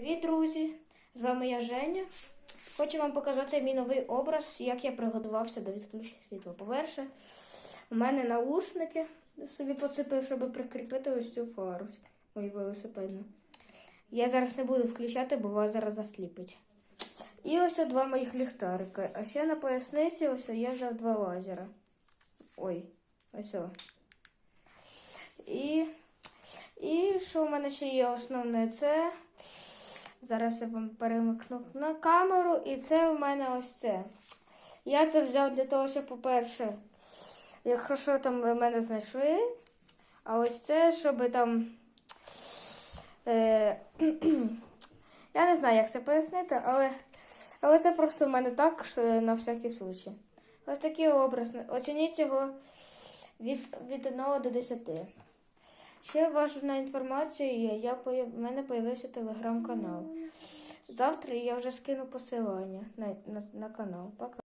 Привіт, друзі! З вами я Женя. Хочу вам показати мій новий образ, як я приготувався до відключення світла. По-перше, у мене наушники собі поцепив, щоб прикріпити ось цю фару мою велосипедну. Я зараз не буду включати, бо вас зараз засліпить. І ось два моїх ліхтарика. А ще на поясниці ось я взяв два лазера. Ой, ось. о. І, і що в мене ще є основне? Це. Зараз я вам перемикну на камеру, і це в мене ось це. Я це взяв для того, щоб, по-перше, якщо там ви мене знайшли, а ось це, щоб там. Е, я не знаю, як це пояснити, але, але це просто в мене так, що на всякий случай. Ось такий образ. Оцініть його від, від 1 до 10. Ще важна інформація є. Я в мене з'явився телеграм-канал. Завтра я вже скину посилання на, на, на канал. Пока.